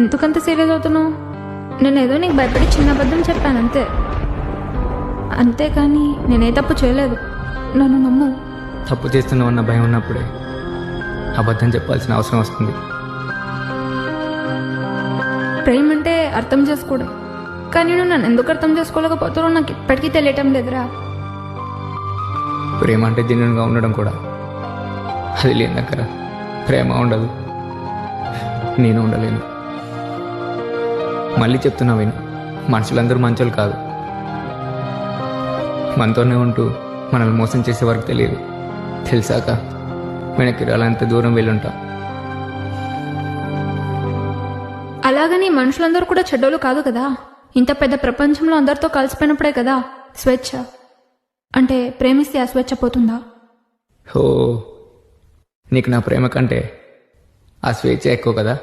ఎందుకంత సీరియస్ అవుతున్నావు? నేను ఏదో నీకు భయపడి చిన్న అబద్ధం చెప్పాను అంతే. అంతేకాని నేనే తప్పు చేయలేదు. నన్ను నమ్ము. తప్పు చేస్తున్నావు అన్న భయం ఉన్నప్పుడే అబద్ధం చెప్పాల్సిన అవసరం వస్తుంది. ప్రేమ అంటే అర్థం చేసుకోవడం. కానీ నువ్వు నన్ను ఎందుకు అర్థం చేసుకోలేకపోతున్నావు? నాకు ఇప్పటికీ తెలియటం లేదురా. ప్రేమ అంటే జెన్యున్గా ఉండడం కూడా. అది లేని దగ్గర ప్రేమ ఉండదు. నేను ఉండలేను. మళ్ళీ చెప్తున్నా విను. మనుషులందరూ మంచోళ్ళు కాదు. మనతోనే ఉంటూ మనల్ని మోసం చేసే వరకు తెలియదు. తెలిసాక వెనక్కి రాలంత దూరం వెళ్ళుంటాం. అలాగని మనుషులందరూ కూడా చెడ్డోళ్ళు కాదు కదా? ఇంత పెద్ద ప్రపంచంలో అందరితో కలిసిపోయినప్పుడే కదా స్వేచ్ఛ? అంటే ప్రేమిస్తే ఆ స్వేచ్ఛ పోతుందా? ఓ నీకు నా ప్రేమ కంటే ఆ స్వేచ్ఛ ఎక్కువ కదా?